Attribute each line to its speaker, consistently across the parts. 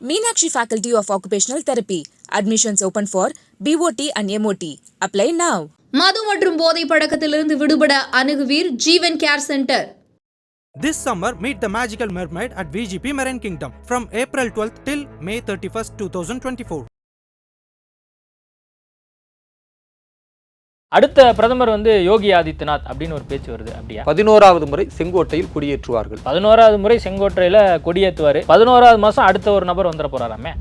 Speaker 1: Meenakshi Faculty of Occupational Therapy. Admissions open for BOT and MOT. Apply now.
Speaker 2: மது மற்றும் போதை பழக்கத்திலிருந்து விடுபட அணுகுவீர் Jeevan care centre
Speaker 3: This summer, meet the magical mermaid at VGP Marine Kingdom from April 12th till May 31st, 2024.
Speaker 4: அடுத்த பிரதமர் வந்து யோகி ஆதித்யநாத் அப்படின்னு ஒரு பேச்சு வருது அப்படியா?
Speaker 5: பதினோராவது முறை செங்கோட்டையில் குடியேற்றுவார்கள்.
Speaker 4: பதினோராவது முறை செங்கோட்டையில கொடியேற்றுவாரு. பதினோராவது மாசம் அடுத்த ஒரு நபர் வந்துட போறாராமே?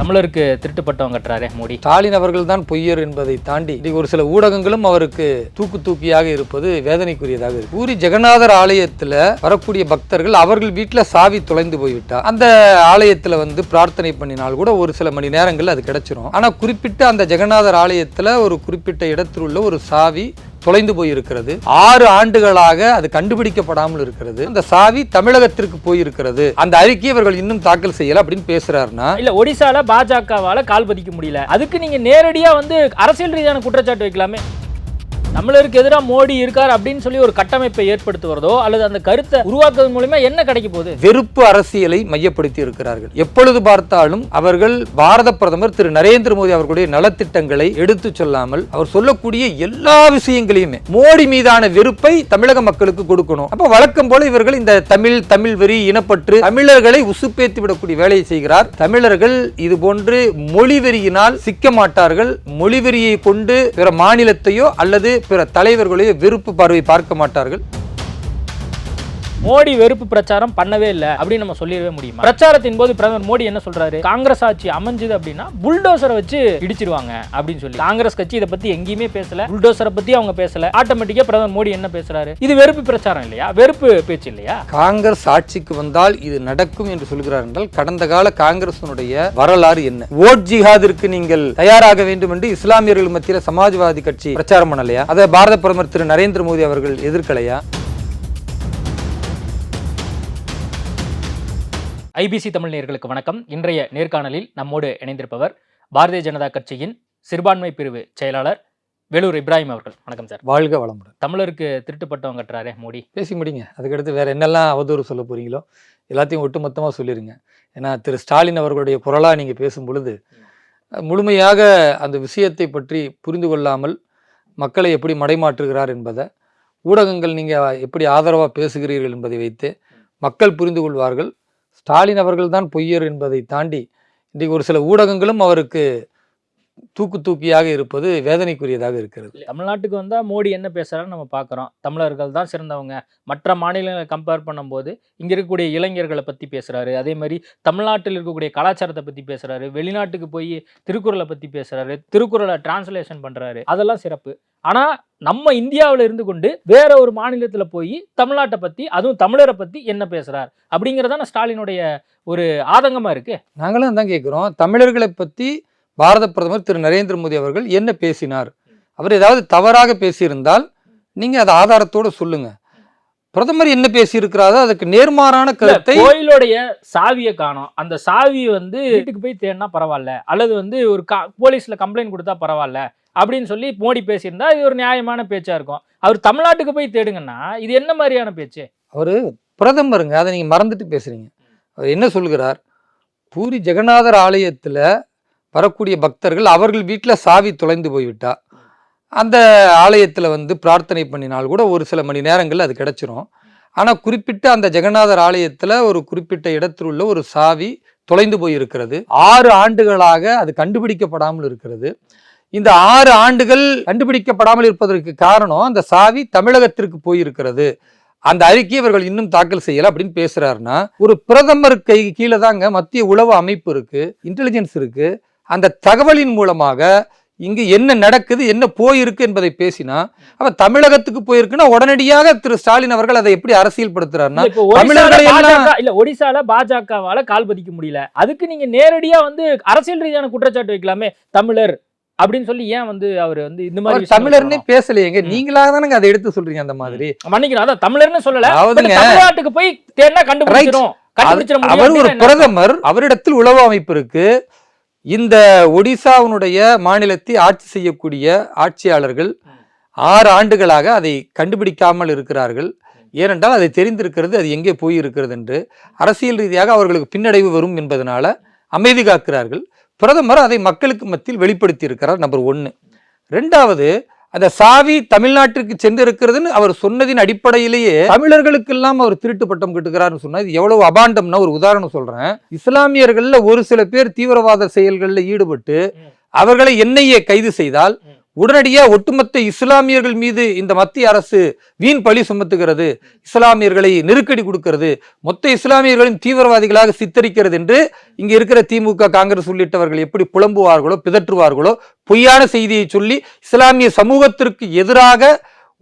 Speaker 4: தமிழருக்கு திருட்டு பட்டம் கட்டுறாரே மோடி.
Speaker 5: ஸ்டாலின் அவர்கள் தான் பொய்யர் என்பதை தாண்டி ஒரு சில ஊடகங்களும் அவருக்கு தூக்கு தூக்கியாக இருப்பது வேதனைக்குரியதாக இருக்கு. பூரி ஜெகநாதர் ஆலயத்துல வரக்கூடிய பக்தர்கள் அவர்கள் வீட்டுல சாவி தொலைந்து போய்விட்டார் அந்த ஆலயத்துல வந்து பிரார்த்தனை பண்ணினால் கூட ஒரு சில மணி நேரங்கள் அது கிடைச்சிரும். ஆனா குறிப்பிட்ட அந்த ஜெகநாதர் ஆலயத்துல ஒரு குறிப்பிட்ட இடத்தில் உள்ள ஒரு சாவி தொலைந்து போயிருக்கிறது. ஆறு ஆண்டுகளாக அது கண்டுபிடிக்கப்படாமல் இருக்கிறது. அந்த சாவி தமிழகத்திற்கு போயிருக்கிறது. அந்த அறிக்கை இவர்கள் இன்னும் தாக்கல் செய்யல அப்படின்னு பேசுறாருன்னா?
Speaker 4: இல்ல ஒடிசால பாஜகவால கால் பதிக்க முடியல. அதுக்கு நீங்க நேரடியா வந்து அரசியல் ரீதியான குற்றச்சாட்டு வைக்கலாமே. தமிழருக்கு எதிராக மோடி இருக்கார் அப்படின்னு சொல்லி ஒரு கட்டமைப்பை ஏற்படுத்துவதோ அல்லது அந்த கருத்தை உருவாக்குவதன் மூலியமா என்ன கிடைக்க போகுது?
Speaker 5: வெறுப்பு அரசியலை மையப்படுத்தி இருக்கிறார்கள். எப்பொழுது பார்த்தாலும் அவர்கள் பாரத பிரதமர் திரு நரேந்திர மோடி அவர்களுடைய நலத்திட்டங்களை எடுத்து சொல்லாமல் அவர் சொல்லக்கூடிய எல்லா விஷயங்களையுமே மோடி மீதான வெறுப்பை தமிழக மக்களுக்கு கொடுக்கணும். அப்ப வழக்கம் போல இவர்கள் இந்த தமிழ் தமிழ் வெறி இனப்பற்று தமிழர்களை உசுப்பேத்தி விடக்கூடிய வேலையை செய்கிறார். தமிழர்கள் இது போன்று மொழி வெறியினால் சிக்க மாட்டார்கள். மொழி வெறியை கொண்டு பிற மாநிலத்தையோ அல்லது பிற தலைவர்களையும் வெறுப்பு பார்வை பார்க்க மாட்டார்கள்.
Speaker 4: மோடி வெறுப்பு பிரச்சாரம் பண்ணவே இல்லை அப்படின்னு நம்ம சொல்லிடவே முடியுமா? பிரச்சாரத்தின் போது பிரதமர் மோடி என்ன சொல்றாரு? காங்கிரஸ் ஆட்சி அமைஞ்சது அப்படின்னா புல்டோசரை வச்சு இடிச்சிருவாங்க அப்படின்னு சொல்லி. காங்கிரஸ் கட்சி இதை பத்தி எங்கேயுமே பேசல. புல்டோசரை பத்தி அவங்க பேசல. ஆட்டோமேட்டிக்கா பிரதமர் மோடி என்ன பேசுறாரு? இது வெறுப்பு பிரச்சாரம் இல்லையா? வெறுப்பு பேச்சு இல்லையா?
Speaker 5: காங்கிரஸ் ஆட்சிக்கு வந்தால் இது நடக்கும் என்று சொல்கிறார் என்றால் கடந்த கால காங்கிரசனுடைய வரலாறு என்ன? ஓட் ஜிஹாதிற்கு நீங்கள் தயாராக வேண்டும் என்று இஸ்லாமியர்கள் மத்தியில் சமாஜ்வாதி கட்சி பிரச்சாரம் பண்ணலையா? அதை பாரத பிரதமர் திரு நரேந்திர மோடி அவர்கள் எதிர்க்கலையா?
Speaker 4: ஐபிசி தமிழ் நேயர்களுக்கு வணக்கம். இன்றைய நேர்காணலில் நம்மோடு இணைந்திருப்பவர் பாரதிய ஜனதா கட்சியின் சிறுபான்மை பிரிவு செயலாளர் வேலூர் இப்ராஹிம் அவர்கள். வணக்கம் சார்.
Speaker 5: வாழ்க வளமுடன்.
Speaker 4: தமிழருக்கு திருட்டு பட்டம் கட்டுறாரே மோடி.
Speaker 5: பேசி முடிங்க. அதுக்கடுத்து வேற என்னெல்லாம் அவதூறு சொல்ல போறீங்களோ எல்லாத்தையும் ஒட்டுமொத்தமாக சொல்லிடுங்க ஏன்னா திரு ஸ்டாலின் அவர்களுடைய குரலாக நீங்கள் பேசும் பொழுது முழுமையாக அந்த விஷயத்தை பற்றி புரிந்து கொள்ளாமல் மக்களை எப்படி மடைமாற்றுகிறார் என்பதை ஊடகங்கள் நீங்கள் எப்படி ஆதரவாக பேசுகிறீர்கள் என்பதை வைத்து மக்கள் புரிந்து கொள்வார்கள். ஸ்டாலின் அவர்கள் தான் பொய்யர் என்பதை தாண்டி இன்றைக்கு ஒரு சில ஊடகங்களும் அவருக்கு தூக்கு தூக்கியாக இருப்பது வேதனைக்குரியதாக இருக்கிறது.
Speaker 4: தமிழ்நாட்டுக்கு வந்தால் மோடி என்ன பேசுகிறான்னு நம்ம பார்க்குறோம் தமிழர்கள் தான் சிறந்தவங்க. மற்ற மாநிலங்களை கம்பேர் பண்ணும்போது இங்கே இருக்கக்கூடிய இளைஞர்களை பற்றி பேசுகிறாரு அதே மாதிரி தமிழ்நாட்டில் இருக்கக்கூடிய கலாச்சாரத்தை பற்றி பேசுகிறாரு வெளிநாட்டுக்கு போய் திருக்குறளை பற்றி பேசுகிறாரு திருக்குறளை டிரான்ஸ்லேஷன் பண்ணுறாரு அதெல்லாம் சிறப்பு. ஆனால் நம்ம இந்தியாவில் இருந்து கொண்டு வேற ஒரு மாநிலத்தில் போய் தமிழ்நாட்டை பற்றி அதுவும் தமிழரை பற்றி என்ன பேசுகிறார் அப்படிங்கிறதான ஸ்டாலினுடைய ஒரு ஆதங்கமாக இருக்கு.
Speaker 5: நாங்களும் தான் கேட்குறோம் தமிழர்களை பற்றி பாரத பிரதமர் திரு நரேந்திர மோடி அவர்கள் என்ன பேசினார்? அவர் ஏதாவது தவறாக பேசியிருந்தால் நீங்கள் அதை ஆதாரத்தோடு சொல்லுங்க. பிரதமர் என்ன பேசியிருக்கிறாரோ அதுக்கு நேர்மாறான கருத்தை
Speaker 4: கோயிலுடைய சாவியை காணோம். அந்த சாவி வந்து வீட்டுக்கு போய் தேடினா பரவாயில்ல. அல்லது வந்து ஒரு கா போலீஸ்ல கம்ப்ளைண்ட் கொடுத்தா பரவாயில்ல. அப்படின்னு சொல்லி மோடி பேசியிருந்தா இது ஒரு நியாயமான பேச்சா இருக்கும். அவர் தமிழ்நாட்டுக்கு போய் தேடுங்கன்னா இது என்ன மாதிரியான பேச்சு?
Speaker 5: அவர் பிரதமருங்க அதை நீங்கள் மறந்துட்டு பேசுறீங்க. அவர் என்ன சொல்கிறார் பூரி ஜெகநாதர் ஆலயத்தில் வரக்கூடிய பக்தர்கள் அவர்கள் வீட்டில் சாவி தொலைந்து போய்விட்டா அந்த ஆலயத்தில் வந்து பிரார்த்தனை பண்ணினால் கூட ஒரு சில மணி நேரங்கள் அது கிடச்சிரும். ஆனால் குறிப்பிட்ட அந்த ஜெகநாதர் ஆலயத்தில் ஒரு குறிப்பிட்ட இடத்தில் உள்ள ஒரு சாவி தொலைந்து போயிருக்கிறது. ஆறு ஆண்டுகளாக அது கண்டுபிடிக்கப்படாமல் இருக்கிறது. இந்த ஆறு ஆண்டுகள் கண்டுபிடிக்கப்படாமல் இருப்பதற்கு காரணம் அந்த சாவி தமிழகத்திற்கு போயிருக்கிறது. அந்த அறிக்கை இவர்கள் இன்னும் தாக்கல் செய்யல அப்படின்னு பேசுறாருன்னா ஒரு பிரதமர் கை கீழே தாங்க மத்திய உளவு அமைப்பு இருக்கு இன்டெலிஜென்ஸ் இருக்கு அந்த தகவலின் மூலமாக இங்கு என்ன நடக்குது என்ன போயிருக்கு என்பதை பேசினா அப்ப தமிழகத்துக்கு போயிருக்குன்னா உடனடியாக திரு ஸ்டாலின் அவர்கள் அதை எப்படி எல்லாம்
Speaker 4: பாஜக இல்ல ஒடிசால பாஜகவால கால் பதிக்க முடியல. அதுக்கு நீங்க நேரடியா வந்து அரசியல் ரீதியான குற்றச்சாட்டு வைக்கலாமே தமிழர் அப்படின்னு சொல்லி ஏன் வந்து அவர் வந்து இந்த மாதிரி
Speaker 5: தமிழர்னே? பேசலையேங்க. நீங்களாக தானங்க அதை எடுத்து சொல்றீங்க அந்த மாதிரி.
Speaker 4: மன்னிக்கிறோம் அதான் தமிழர்னு சொல்லல. தமிழ்நாட்டுக்கு போய் தேடினா கண்டுபிடிச்சிரும் கண்டுபிடிச்சிட முடியும்
Speaker 5: அவர் ஒரு? பிரதமர் அவரிடத்தில் உளவு அமைப்பு இருக்கு. இந்த ஒடிசாவினுடைய மாநிலத்தை ஆட்சி செய்யக்கூடிய ஆட்சியாளர்கள் ஆறு ஆண்டுகளாக அதை கண்டுபிடிக்காமல் இருக்கிறார்கள். ஏனென்றால் அதை தெரிந்திருக்கிறது அது எங்கே போய் இருக்கிறது என்று. அரசியல் ரீதியாக அவர்களுக்கு பின்னடைவு வரும் என்பதனால அமைதி காக்கிறார்கள். பிரதமர் அதை மக்களுக்கு மத்தியில் வெளிப்படுத்தி இருக்கிறார் நம்பர் ஒன்று ரெண்டாவது அந்த சாவி தமிழ்நாட்டிற்கு சென்றிருக்கிறதுன்னு அவர் சொன்னதின் அடிப்படையிலேயே தமிழர்களுக்கெல்லாம் அவர் திருட்டு பட்டம் கட்டுகிறார்னு சொன்னா இது எவ்வளவு அபாண்டம்னா ஒரு உதாரணம் சொல்றேன். இஸ்லாமியர்கள்ல ஒரு சில பேர் தீவிரவாத செயல்களில் ஈடுபட்டு அவர்களை என்ஐஏ கைது செய்தால் உடனடியாக ஒட்டுமொத்த இஸ்லாமியர்கள் மீது இந்த மத்திய அரசு வீண் பழி சுமத்துகிறது. இஸ்லாமியர்களை நெருக்கடி கொடுக்கிறது. மொத்த இஸ்லாமியர்களின் தீவிரவாதிகளாக சித்தரிக்கிறது என்று இங்கே இருக்கிற திமுக காங்கிரஸ் உள்ளிட்டவர்கள் எப்படி புலம்புவார்களோ பிதற்றுவார்களோ பொய்யான செய்தியை சொல்லி இஸ்லாமிய சமூகத்திற்கு எதிராக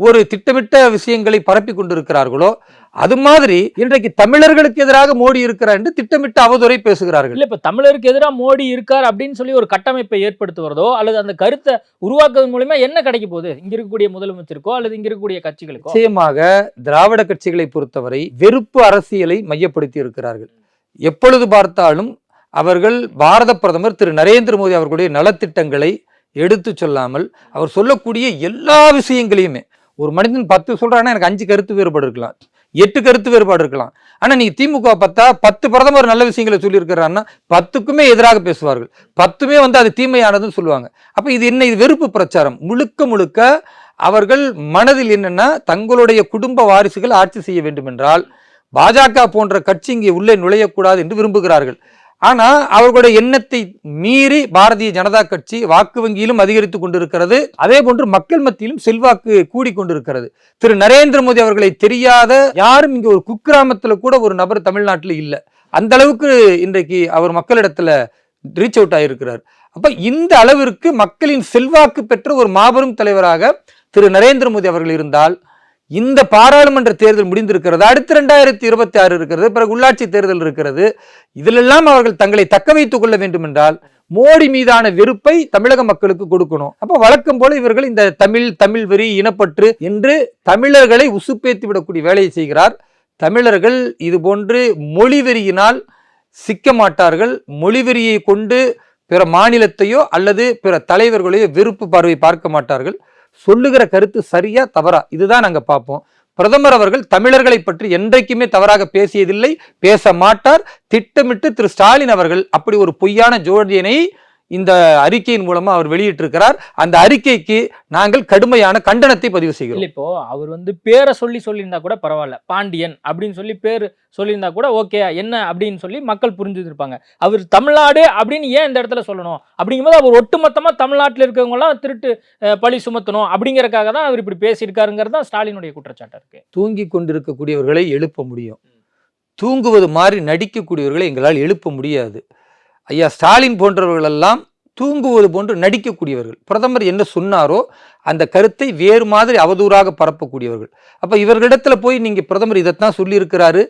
Speaker 5: ஒரு திட்டமிட்ட விஷயங்களை பரப்பி கொண்டிருக்கிறார்களோ அது மாதிரி இன்றைக்கு தமிழர்களுக்கு எதிராக மோடி இருக்கிறார் என்று திட்டமிட்ட அவதுரை பேசுகிறார்கள்.
Speaker 4: இல்ல இப்ப தமிழருக்கு எதிராக மோடி இருக்கார் அப்படின்னு சொல்லி ஒரு கட்டமைப்பை ஏற்படுத்துவதோ அல்லது அந்த கருத்தை உருவாக்குவதன் மூலமா என்ன கிடைக்க போகுது? இங்க இருக்கக்கூடிய முதலமைச்சருக்கோ அல்லது இங்க இருக்கக்கூடிய கட்சிகளுக்கோ?
Speaker 5: நிச்சயமாக திராவிட கட்சிகளை பொறுத்தவரை வெறுப்பு அரசியலை மையப்படுத்தி இருக்கிறார்கள். எப்பொழுது பார்த்தாலும் அவர்கள் பாரத பிரதமர் திரு நரேந்திர மோடி அவர்களுடைய நலத்திட்டங்களை எடுத்து சொல்லாமல் அவர் சொல்லக்கூடிய எல்லா விஷயங்களையுமே ஒரு மனிதன் பத்து சொல்கிறான்னா எனக்கு அஞ்சு கருத்து வேறுபாடு இருக்கலாம். எட்டு கருத்து வேறுபாடு இருக்கலாம். ஆனால் நீங்கள் திமுக பார்த்தா பத்து பிரதமர் நல்ல விஷயங்களை சொல்லியிருக்கிறாருன்னா பத்துக்குமே எதிராக பேசுவார்கள். பத்துமே வந்து அது தீமையானதுன்னு சொல்லுவாங்க. அப்போ இது என்ன? இது வெறுப்பு பிரச்சாரம். முழுக்க முழுக்க அவர்கள் மனதில் என்னென்னா தங்களுடைய குடும்ப வாரிசுகள் ஆட்சி செய்ய வேண்டும் என்றால் பாஜக போன்ற கட்சி இங்கே உள்ளே நுழையக்கூடாது என்று விரும்புகிறார்கள். ஆனால் அவர்களுடைய எண்ணத்தை மீறி பாரதிய ஜனதா கட்சி வாக்கு வங்கியிலும் அதிகரித்துக் கொண்டிருக்கிறது. அதே போன்று மக்கள் மத்தியிலும் செல்வாக்கு கூடிக்கொண்டிருக்கிறது திரு நரேந்திர மோடி அவர்களை தெரியாத யாரும் இங்கே ஒரு குக்கிராமத்தில் கூட ஒரு நபர் தமிழ்நாட்டில் இல்லை. அந்த அளவுக்கு இன்றைக்கு அவர் மக்களிடத்துல ரீச் அவுட் ஆகியிருக்கிறார் அப்போ இந்த அளவிற்கு மக்களின் செல்வாக்கு பெற்ற ஒரு மாபெரும் தலைவராக திரு நரேந்திர மோடி அவர்கள் இருந்தால் இந்த பாராளுமன்ற தேர்தல் முடிந்திருக்கிறது அடுத்து ரெண்டாயிரத்தி இருபத்தி ஆறு இருக்கிறது பிறகு உள்ளாட்சி தேர்தல் இருக்கிறது இதிலெல்லாம் அவர்கள் தங்களை தக்க வைத்துக் கொள்ள வேண்டும் என்றால் மோடி மீதான வெறுப்பை தமிழக மக்களுக்கு கொடுக்கணும். அப்ப வழக்கம் போல இவர்கள் இந்த தமிழ் தமிழ் வெறி இனப்பற்று என்று தமிழர்களை உசுப்பேத்தி விடக்கூடிய வேலையை செய்கிறார். தமிழர்கள் இது போன்று மொழி வெறியினால் சிக்க மாட்டார்கள். மொழி வெறியை கொண்டு பிற மாநிலத்தையோ அல்லது பிற தலைவர்களையோ வெறுப்பு பார்வை பார்க்க மாட்டார்கள். சொல்லுகிற கருத்து சரியா தவறா? இதுதான் நாங்கள் பார்ப்போம். பிரதமர் அவர்கள் தமிழர்களை பற்றி என்றைக்குமே தவறாக பேசியதில்லை பேச மாட்டார். திட்டமிட்டு திரு ஸ்டாலின் அவர்கள் அப்படி ஒரு பொய்யான ஜோடியனை இந்த அறிக்கையின் மூலமா அவர் வெளியிட்டிருக்கிறார். அந்த அறிக்கைக்கு நாங்கள் கடுமையான கண்டனத்தை பதிவு செய்கிறோம்.
Speaker 4: இப்போ அவர் வந்து பேரை சொல்லி சொல்லியிருந்தா கூட பரவாயில்ல. பாண்டியன் அப்படின்னு சொல்லி பேர் சொல்லியிருந்தா கூட ஓகே என்ன அப்படின்னு சொல்லி மக்கள் புரிஞ்சுருப்பாங்க அவர் தமிழ்நாடு அப்படின்னு ஏன் இந்த இடத்துல சொல்லணும்? அப்படிங்கும்போது அவர் ஒட்டுமொத்தமா தமிழ்நாட்டில் இருக்கவங்க எல்லாம் திருட்டு பழி சுமத்தணும் அப்படிங்கறக்காக தான் அவர் இப்படி பேசியிருக்காருங்கிறது தான் ஸ்டாலினுடைய குற்றச்சாட்டா இருக்கு.
Speaker 5: தூங்கி கொண்டிருக்கக்கூடியவர்களை எழுப்ப முடியும். தூங்குவது மாதிரி நடிக்கக்கூடியவர்களை எங்களால் எழுப்ப முடியாது. ஐயா ஸ்டாலின் போன்றவர்களெல்லாம் தூங்குவது போன்று நடிக்கக்கூடியவர்கள். பிரதமர் என்ன சொன்னாரோ அந்த கருத்தை வேறு மாதிரி அவதூறாக பரப்பக்கூடியவர்கள். அப்ப இவர்களிடத்துல போய் நீங்க பிரதமர் இதைத்தான் சொல்லியிருக்கிறாரு.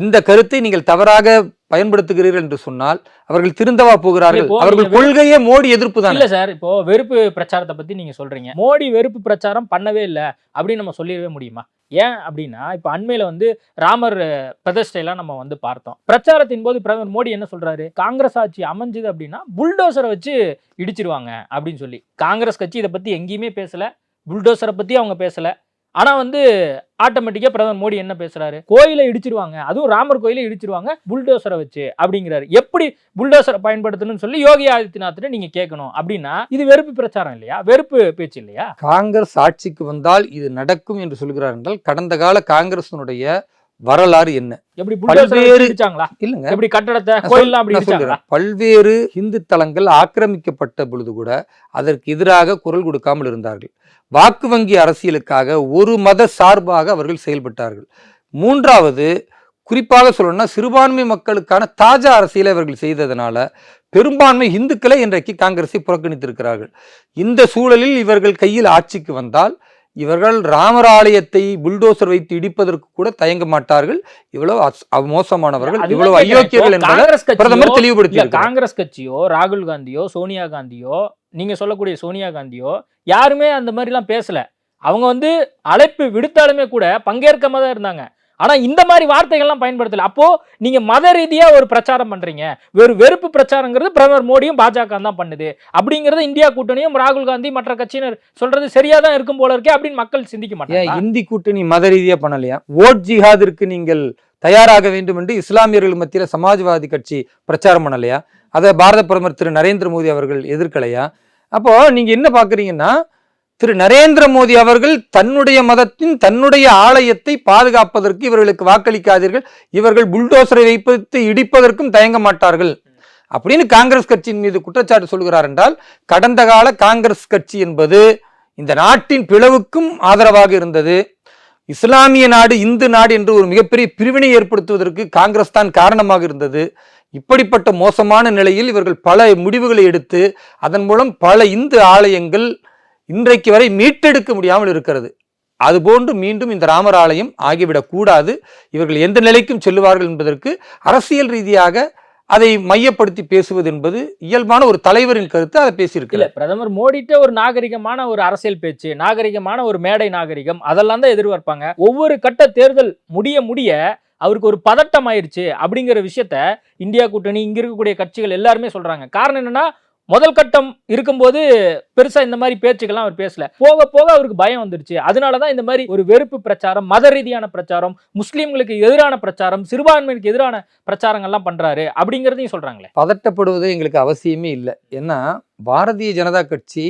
Speaker 5: இந்த கருத்தை நீங்கள் தவறாக பயன்படுத்துகிறீர்கள் என்று சொன்னால் அவர்கள் திருந்தவா போகிறார்கள்? அவர்கள் கொள்கையே மோடி எதிர்ப்பு தான்?
Speaker 4: இல்ல சார் இப்போ வெறுப்பு பிரச்சாரத்தை பத்தி நீங்க சொல்றீங்க. மோடி வெறுப்பு பிரச்சாரம் பண்ணவே இல்லை அப்படின்னு நம்ம சொல்லிடவே முடியுமா? ஏன் அப்படின்னா இப்போ அண்மையில் வந்து ராமர் பிரதிஷ்டையெல்லாம் நம்ம வந்து பார்த்தோம். பிரச்சாரத்தின் போது பிரதமர் மோடி என்ன சொல்கிறாரு காங்கிரஸ் ஆட்சி அமைஞ்சது அப்படின்னா புல்டோசரை வச்சு இடிச்சிருவாங்க அப்படின்னு சொல்லி. காங்கிரஸ் கட்சி இதை பற்றி எங்கேயுமே பேசலை. புல்டோசரை பற்றி அவங்க பேசலை. ஆனா வந்து ஆட்டோமேட்டிக்கா பிரதமர் மோடி என்ன பேசுறாரு? கோயிலை இடிச்சிருவாங்க. அதுவும் ராமர் கோயிலை இடிச்சிருவாங்க புல்டோசரை வச்சு அப்படிங்கிறாரு. எப்படி புல்டோசரை பயன்படுத்தணும்னு சொல்லி யோகி ஆதித்யநாத் நீங்க கேட்கணும். அப்படின்னா இது வெறுப்பு பிரச்சாரம் இல்லையா? வெறுப்பு பேச்சு இல்லையா?
Speaker 5: காங்கிரஸ் ஆட்சிக்கு வந்தால் இது நடக்கும் என்று சொல்கிறார் என்றால் கடந்த கால காங்கிரஸினுடைய வரலாறு என்ன?
Speaker 4: எப்படி
Speaker 5: பல்வேறு- இல்லைங்க.
Speaker 4: எப்படி கட்டடத்தை அப்படி
Speaker 5: சொல்றேன். பல்வேறு இந்து தலங்கள் ஆக்கிரமிக்கப்பட்ட பொழுது கூட அதற்கு எதிராக குரல் கொடுக்காமல் இருந்தார்கள். வாக்கு வங்கி அரசியலுக்காக ஒரு மத சார்பாக அவர்கள் செயல்பட்டார்கள். மூன்றாவது குறிப்பாக சொல்லணும்னா சிறுபான்மை மக்களுக்கான தாஜா அரசியலை அவர்கள் செய்ததனால பெரும்பான்மை இந்துக்களை இன்றைக்கு காங்கிரஸை புறக்கணித்திருக்கிறார்கள். இந்த சூழலில் இவர்கள் கையில் ஆட்சிக்கு வந்தால் இவர்கள் ராமர் ஆலயத்தை புல்டோசர் வைத்து இடிப்பதற்கு கூட தயங்க மாட்டார்கள் இவ்வளவு மோசமானவர்கள் இவ்வளவு. அயோக்கியர்கள் என்பதை
Speaker 4: காங்கிரஸ் கட்சியோ,
Speaker 5: பிரதமர் தெளிவுபடுத்தி.
Speaker 4: காங்கிரஸ் கட்சியோ ராகுல் காந்தியோ சோனியா காந்தியோ நீங்க சொல்லக்கூடிய சோனியா காந்தியோ யாருமே அந்த மாதிரி எல்லாம் பேசல அவங்க வந்து அழைப்பு விடுத்தாலுமே கூட பங்கேற்காம தான் இருந்தாங்க ஆனால் இந்த மாதிரி வார்த்தைகள்லாம் பயன்படுத்தலை. அப்போது நீங்கள் மத ரீதியாக ஒரு பிரச்சாரம் பண்ணுறீங்க வெறு வெறுப்பு பிரச்சாரங்கிறது பிரதமர் மோடியும் பாஜக தான் பண்ணுது. அப்படிங்கறது இந்தியா கூட்டணியும் ராகுல் காந்தி மற்ற கட்சியினர் சொல்றது சரியா தான் இருக்கும் போல இருக்கே அப்படின்னு மக்கள் சிந்திக்க மாட்டாங்க
Speaker 5: இந்தி கூட்டணி மத ரீதியாக பண்ணலையா? ஓட் ஜிஹாதிற்கு நீங்கள் தயாராக வேண்டும் என்று இஸ்லாமியர்கள் மத்தியில் சமாஜ்வாதி கட்சி பிரச்சாரம் பண்ணலையா? அதை பாரத பிரதமர் திரு நரேந்திர மோடி அவர்கள் எதிர்க்கலையா? அப்போ நீங்க என்ன பாக்குறீங்கன்னா திரு நரேந்திர மோடி அவர்கள் தன்னுடைய மதத்தின் தன்னுடைய ஆலயத்தை பாதுகாப்பதற்கு இவர்களுக்கு வாக்களிக்காதீர்கள். இவர்கள் புல்டோசரை வைப்பது இடிப்பதற்கும் தயங்க மாட்டார்கள். அப்படின்னு காங்கிரஸ் கட்சியின் மீது குற்றச்சாட்டு சொல்கிறார் என்றால் கடந்த கால காங்கிரஸ் கட்சி என்பது இந்த நாட்டின் பிளவுக்கும் ஆதரவாக இருந்தது. இஸ்லாமிய நாடு இந்து நாடு என்று ஒரு மிகப்பெரிய பிரிவினை ஏற்படுத்துவதற்கு காங்கிரஸ் தான் காரணமாக இருந்தது. இப்படிப்பட்ட மோசமான நிலையில் இவர்கள் பல முடிவுகளை எடுத்து அதன் மூலம் பல இந்து ஆலயங்கள் இன்றைக்கு வரை மீட்டெடுக்க முடியாமல் இருக்கிறது. அதுபோன்று மீண்டும் இந்த ராமர் ஆலயம் ஆகிவிடக்கூடாது இவர்கள் எந்த நிலைக்கும் செல்லுவார்கள் என்பதற்கு அரசியல் ரீதியாக அதை மையப்படுத்தி பேசுவது என்பது இயல்பான ஒரு தலைவரின் கருத்து அதை பேசியிருக்கு
Speaker 4: பிரதமர் மோடிட்ட ஒரு நாகரிகமான ஒரு அரசியல் பேச்சு நாகரிகமான ஒரு மேடை நாகரிகம் அதெல்லாம் தான் எதிர்பார்ப்பாங்க. ஒவ்வொரு கட்ட தேர்தல் முடிய முடிய அவருக்கு ஒரு பதட்டம் ஆயிடுச்சு அப்படிங்கிற விஷயத்த இந்தியா கூட்டணி இங்க இருக்கக்கூடிய கட்சிகள் எல்லாருமே சொல்றாங்க. காரணம் என்னன்னா முதல் கட்டம் இருக்கும்போது பெருசா இந்த மாதிரி பேச்சுக்கெல்லாம் அவர் பேசல. போக போக அவருக்கு பயம் வந்துருச்சு. அதனாலதான் இந்த மாதிரி ஒரு வெறுப்பு பிரச்சாரம் மத ரீதியான பிரச்சாரம் முஸ்லீம்களுக்கு எதிரான பிரச்சாரம் சிறுபான்மையினருக்கு எதிரான பிரச்சாரங்கள்லாம் பண்றாரு அப்படிங்கறதையும் சொல்றாங்களே.
Speaker 5: பதட்டப்படுவது எங்களுக்கு அவசியமே இல்லை. ஏன்னா பாரதிய ஜனதா கட்சி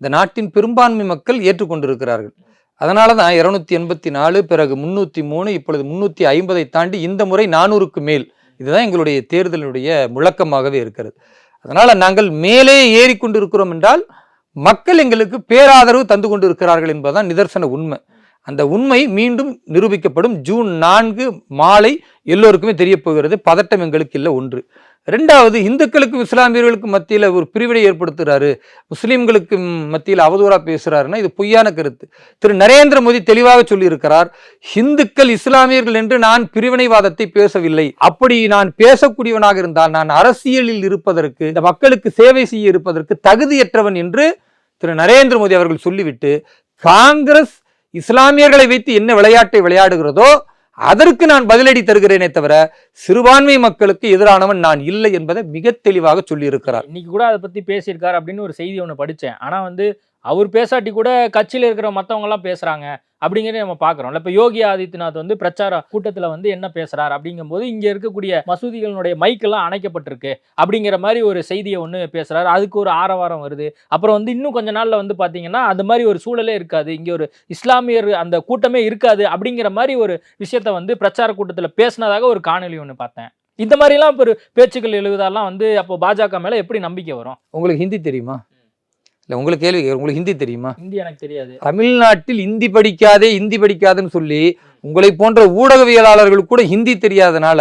Speaker 5: இந்த நாட்டின் பெரும்பான்மை மக்கள் ஏற்றுக்கொண்டிருக்கிறார்கள். அதனால தான் இரநூத்தி எண்பத்தி நாலு பிறகு முன்னூற்றி மூணு இப்பொழுது முன்னூற்றி ஐம்பதை தாண்டி இந்த முறை நானூறுக்கு மேல். இதுதான் எங்களுடைய தேர்தலினுடைய முழக்கமாகவே இருக்கிறது. அதனால் நாங்கள் மேலே ஏறி கொண்டிருக்கிறோம் என்றால் மக்கள் எங்களுக்கு பேராதரவு தந்து கொண்டிருக்கிறார்கள் என்பதுதான் நிதர்சன உண்மை. அந்த உண்மை மீண்டும் நிரூபிக்கப்படும் ஜூன் நான்கு மாலை எல்லோருக்குமே தெரிய போகிறது. பதட்டம் எங்களுக்கு இல்லை ஒன்று. ரெண்டாவது இந்துக்களுக்கும் இஸ்லாமியர்களுக்கும் மத்தியில் ஒரு பிரிவினை ஏற்படுத்துகிறாரு முஸ்லீம்களுக்கு மத்தியில் அவதூறாக பேசுகிறாருன்னா இது பொய்யான கருத்து. திரு. நரேந்திர மோடி தெளிவாக சொல்லியிருக்கிறார் இந்துக்கள் இஸ்லாமியர்கள் என்று நான் பிரிவினைவாதத்தை பேசவில்லை. அப்படி நான் பேசக்கூடியவனாக இருந்தால் நான் அரசியலில் இருப்பதற்கு இந்த மக்களுக்கு சேவை செய்ய இருப்பதற்கு தகுதியற்றவன் என்று திரு. நரேந்திர மோடி அவர்கள் சொல்லிவிட்டு காங்கிரஸ் இஸ்லாமியர்களை வைத்து என்ன விளையாட்டை விளையாடுகிறதோ அதற்கு நான் பதிலடி தருகிறேனே தவிர சிறுபான்மை மக்களுக்கு எதிரானவன் நான் இல்லை என்பதை மிக தெளிவாக சொல்லியிருக்கிறார்.
Speaker 4: இன்னைக்கு கூட அதை பத்தி பேசியிருக்காரு அப்படின்னு ஒரு செய்தி ஒன்று படித்தேன் ஆனா வந்து அவர் பேசாட்டி கூட கட்சியில் இருக்கிற மற்றவங்கலாம் பேசுகிறாங்க அப்படிங்கிறத நம்ம பாக்குறோம்ல இப்போ யோகி ஆதித்யநாத் வந்து பிரச்சார கூட்டத்தில் வந்து என்ன பேசுகிறார் அப்படிங்கும்போது இங்கே இருக்கக்கூடிய மசூதிகளுடைய மைக்கெல்லாம் அணைக்கப்பட்டிருக்கு அப்படிங்கிற மாதிரி ஒரு செய்தியை ஒன்று பேசுகிறார் அதுக்கு ஒரு ஆரவாரம் வருது. அப்புறம் வந்து இன்னும் கொஞ்ச நாளில் வந்து பார்த்தீங்கன்னா அந்த மாதிரி ஒரு சூழலே இருக்காது. இங்கே ஒரு இஸ்லாமியர் அந்த கூட்டமே இருக்காது அப்படிங்கிற மாதிரி ஒரு விஷயத்த வந்து பிரச்சார கூட்டத்தில் பேசினதாக ஒரு காணொலி ஒன்று பார்த்தேன். இந்த மாதிரிலாம் ஒரு பேச்சுக்கள் எழுதுதெல்லாம் வந்து அப்போ பாஜக மேலே எப்படி நம்பிக்கை வரும்?
Speaker 5: உங்களுக்கு ஹிந்தி தெரியுமா? இல்லை உங்களுக்கு கேள்வி. உங்களுக்கு ஹிந்தி தெரியுமா
Speaker 4: ஹிந்தி எனக்கு தெரியாது
Speaker 5: தமிழ்நாட்டில் இந்தி படிக்காதே இந்தி படிக்காதுன்னு சொல்லி உங்களை போன்ற ஊடகவியலாளர்கள் கூட ஹிந்தி தெரியாதனால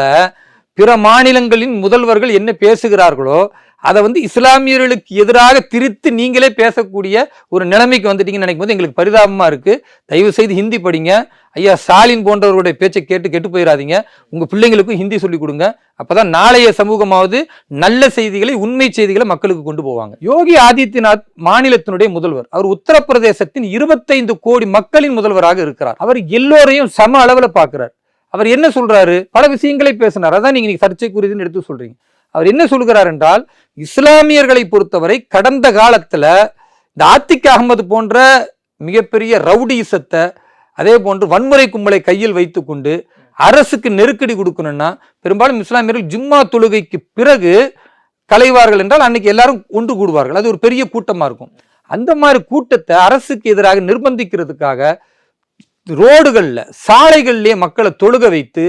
Speaker 5: பிற மாநிலங்களின் முதல்வர்கள் என்ன பேசுகிறார்களோ அதை வந்து இஸ்லாமியர்களுக்கு எதிராக திரித்து நீங்களே பேசக்கூடிய ஒரு நிலைமைக்கு வந்துட்டீங்கன்னு நினைக்கும் போது எங்களுக்கு பரிதாபமாக இருக்குது தயவு செய்து ஹிந்தி படிங்க. ஐயா ஸ்டாலின் போன்றவருடைய பேச்சை கேட்டு கெட்டு போயிடாதீங்க உங்கள் பிள்ளைங்களுக்கும் ஹிந்தி சொல்லிக் கொடுங்க. அப்போ தான் நாளைய சமூகமாவது நல்ல செய்திகளை உண்மை செய்திகளை மக்களுக்கு கொண்டு போவாங்க. யோகி ஆதித்யநாத் மாநிலத்தினுடைய முதல்வர். அவர் உத்தரப்பிரதேசத்தின் இருபத்தைந்து கோடி மக்களின் முதல்வராக இருக்கிறார். அவர் எல்லோரையும் சம அளவில் பார்க்குறார். அவர் என்ன சொல்றாரு? பல விஷயங்களை பேசினார். அதான் நீங்க சர்ச்சைக்குரியதுன்னு எடுத்து சொல்றீங்க. அவர் என்ன சொல்கிறார் என்றால் இஸ்லாமியர்களை பொறுத்தவரை கடந்த காலத்தில் இந்த ஆத்திக் அகமது போன்ற மிகப்பெரிய ரவுடிசத்தை அதே போன்று வன்முறை கும்பலை கையில் வைத்துக்கொண்டு அரசுக்கு நெருக்கடி கொடுக்கணும்னா பெரும்பாலும் இஸ்லாமியர்கள் ஜும்மா தொழுகைக்கு பிறகு கலைவார்கள் என்றால் அன்னைக்கு எல்லாரும் ஒன்று கூடுவார்கள். அது ஒரு பெரிய கூட்டமாக இருக்கும். அந்த மாதிரி கூட்டத்தை அரசுக்கு எதிராக நிர்பந்திக்கிறதுக்காக ரோடுகளில் சாலைகள்லேயே மக்களை தொழுக வைத்து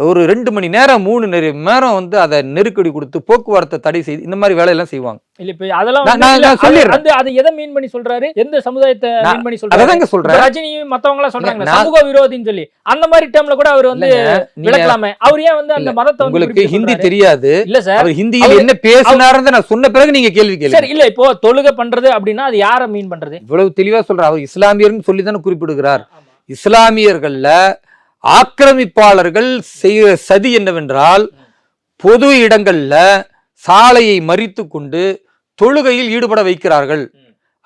Speaker 5: ஒரு ரெண்டு மணி நேரம் மூணு நெரு- நேரம் வந்து அதை நெருக்கடி கொடுத்து போக்குவரத்தை தடை செய்து இந்த மாதிரி வேலையெல்லாம் செய்வாங்க.
Speaker 4: இல்ல இப்ப அதெல்லாம்
Speaker 5: சொல்லிடுறேன்.
Speaker 4: அது எதை மீன் பண்ணி சொல்றாரு? எந்த சமுதாயத்தை மீன் பண்ணி சொல்றாரு?
Speaker 5: சொல்றேன்.
Speaker 4: ரஜினியும் மத்தவங்க எல்லாம் சொல்றாங்க சமூக விரோதின்னு சொல்லி. அந்த மாதிரி டைம்ல கூட அவர் வந்து விளக்கலாமே. அவர் ஏன் வந்து அந்த மதத்தை
Speaker 5: உங்களுக்கு ஹிந்தி? தெரியாது.
Speaker 4: இல்ல சார்
Speaker 5: அவர் ஹிந்தியில் என்ன பேசினாருன்னு நான் சொன்ன பிறகு நீங்க கேள்வி கேள்வி
Speaker 4: சரி இல்ல இப்போ தொழுகை பண்றது அப்படின்னா அது யார மீன் பண்றது?
Speaker 5: இவ்வளவு தெளிவா சொல்றார் அவர் இஸ்லாமியர்னு சொல்லி தானே குறிப்பிடுகிறார் இஸ்லாமியர்கள்ல ஆக்கிரமிப்பாளர்கள் செய்கிற சதி என்னவென்றால் பொது இடங்கள்ல சாலையை மறித்து கொண்டு தொழுகையில் ஈடுபட வைக்கிறார்கள்.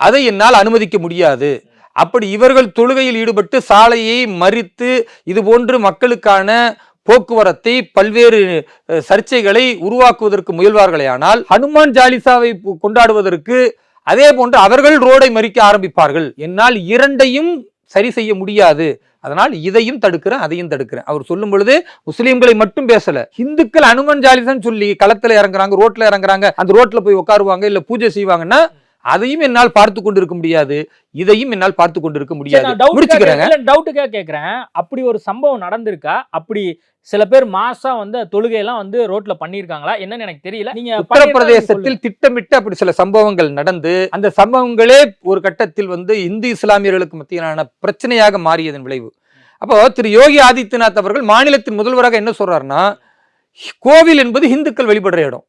Speaker 5: அதை என்னால் அனுமதிக்க முடியாது. அப்படி இவர்கள் தொழுகையில் ஈடுபட்டு சாலையை மறித்து இது போன்று மக்களுக்கான போக்குவரத்தை பல்வேறு சர்ச்சைகளை உருவாக்குவதற்கு முயல்வார்களேயானால் ஹனுமான் ஜாலிசாவை கொண்டாடுவதற்கு அதே போன்று அவர்கள் ரோடை மறிக்க ஆரம்பிப்பார்கள். என்னால் இரண்டையும் சரி செய்ய முடியாது. அதனால் இதையும் தடுக்கிறேன் அதையும் தடுக்கிறேன். அவர் சொல்லும் பொழுது முஸ்லீம்களை மட்டும் பேசல. இந்துக்கள் அனுமன் ஜாலிசன் சொல்லி களத்துல இறங்குறாங்க ரோட்ல இறங்குறாங்க அந்த ரோட்ல போய் உட்காருவாங்க இல்ல பூஜை செய்வாங்கன்னா அதையும் என்னால் பார்த்து கொண்டிருக்க முடியாது. இதையும் என்னால் பார்த்து கொண்டிருக்க முடியாது.
Speaker 4: டவுட்டுக்காக கேட்குறேன். அப்படி ஒரு சம்பவம் நடந்திருக்கா? அப்படி சில பேர் மாசா வந்து தொழுகையெல்லாம் வந்து ரோட்ல பண்ணியிருக்காங்களா? என்னன்னு எனக்கு தெரியல. நீங்க
Speaker 5: உத்தரப்பிரதேசத்தில் திட்டமிட்டு அப்படி சில சம்பவங்கள் நடந்து அந்த சம்பவங்களே ஒரு கட்டத்தில் வந்து இந்து இஸ்லாமியர்களுக்கு மத்தியிலான பிரச்சனையாக மாறியதன் விளைவு. அப்போ திரு யோகி ஆதித்யநாத் அவர்கள் மாநிலத்தின் முதல்வராக என்ன சொல்றாருன்னா கோவில் என்பது இந்துக்கள் வழிபடுற இடம்.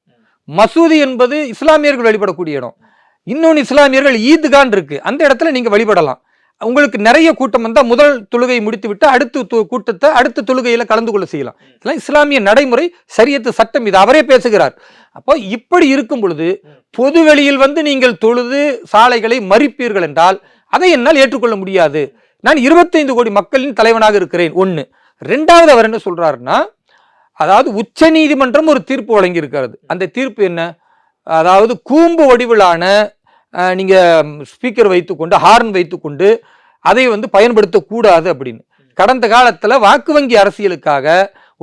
Speaker 5: மசூதி என்பது இஸ்லாமியர்கள் வழிபடக்கூடிய இடம். இன்னொன்று இஸ்லாமியர்கள் ஈத்கான் இருக்கு. அந்த இடத்துல நீங்க வழிபடலாம். உங்களுக்கு நிறைய கூட்டம் வந்தால் முதல் தொழுகை முடித்து விட்டு அடுத்த து- கூட்டத்தை அடுத்த தொழுகையில் கலந்து கொள்ள செய்யலாம். இதெல்லாம் இஸ்லாமிய நடைமுறை சரியத்து சட்டம் இது. அவரே பேசுகிறார். அப்போ இப்படி இருக்கும் பொழுது பொது வெளியில் வந்து நீங்கள் தொழுது சாலைகளை மறிப்பீர்கள் என்றால் அதை என்னால் ஏற்றுக்கொள்ள முடியாது. நான் 25 கோடி மக்களின் தலைவனாக இருக்கிறேன். ஒன்று ரெண்டாவது அவர் என்ன சொல்றாருன்னா அதாவது உச்ச நீதிமன்றம் ஒரு தீர்ப்பு வழங்கியிருக்கிறது. அந்த தீர்ப்பு என்ன? அதாவது கூம்பு வடிவிலான நீங்கள் ஸ்பீக்கர் வைத்துக்கொண்டு ஹார்ன் வைத்துக்கொண்டு அதை வந்து பயன்படுத்தக்கூடாது அப்படின்னு. கடந்த காலத்தில் வாக்கு வங்கி அரசியலுக்காக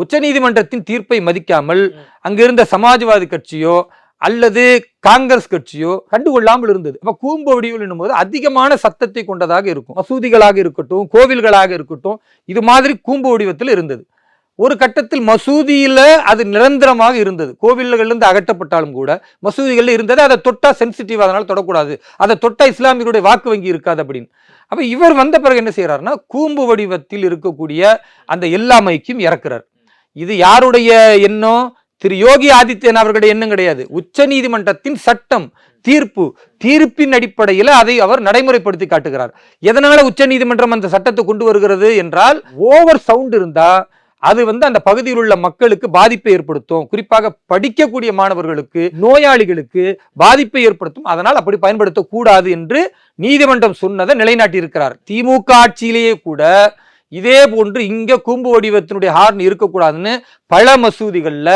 Speaker 5: உச்சநீதிமன்றத்தின் தீர்ப்பை மதிக்காமல் அங்கிருந்த சமாஜ்வாதி கட்சியோ அல்லது காங்கிரஸ் கட்சியோ கண்டுகொள்ளாமல் இருந்தது. அப்போ கூம்பு வடிவில் என்னும்போது அதிகமான சத்தத்தை கொண்டதாக இருக்கும். மசூதிகளாக இருக்கட்டும் கோவில்களாக இருக்கட்டும் இது மாதிரி கூம்பு வடிவத்தில் இருந்தது. ஒரு கட்டத்தில் மசூதியில் அது நிரந்தரமாக இருந்தது. கோவில்களிலிருந்து அகற்றப்பட்டாலும் கூட மசூதிகளில் இருந்தது. அதை தொட்டா சென்சிட்டிவ் அதனால் தொடக்கூடாது. அதை தொட்டா இஸ்லாமியருடைய வாக்கு வங்கி இருக்காது அப்படின்னு. அப்போ இவர் வந்த பிறகு என்ன செய்கிறாருன்னா கூம்பு வடிவத்தில் இருக்கக்கூடிய அந்த எல்லாமைக்கும் இறக்குறார். இது யாருடைய எண்ணம்? திரு யோகி ஆதித்யன் அவர்களுடைய எண்ணம் கிடையாது. உச்ச நீதிமன்றத்தின் சட்டம் தீர்ப்பு தீர்ப்பின் அடிப்படையில் அதை அவர் நடைமுறைப்படுத்தி காட்டுகிறார். எதனால உச்ச நீதிமன்றம் அந்த சட்டத்தை கொண்டு வருகிறது என்றால் ஓவர் சவுண்ட் இருந்தால் அது வந்து அந்த பகுதியில் உள்ள மக்களுக்கு பாதிப்பை ஏற்படுத்தும். குறிப்பாக படிக்கக்கூடிய மாணவர்களுக்கு நோயாளிகளுக்கு பாதிப்பை ஏற்படுத்தும். அதனால் அப்படி பயன்படுத்தக்கூடாது என்று நீதிமன்றம் சொன்னதை நிலைநாட்டி இருக்கிறார் திமுக ஆட்சியிலேயே கூட இதே போன்று இங்க கூம்பு வடிவத்தினுடைய ஹார்ன் இருக்கக்கூடாதுன்னு பல மசூதிகள்ல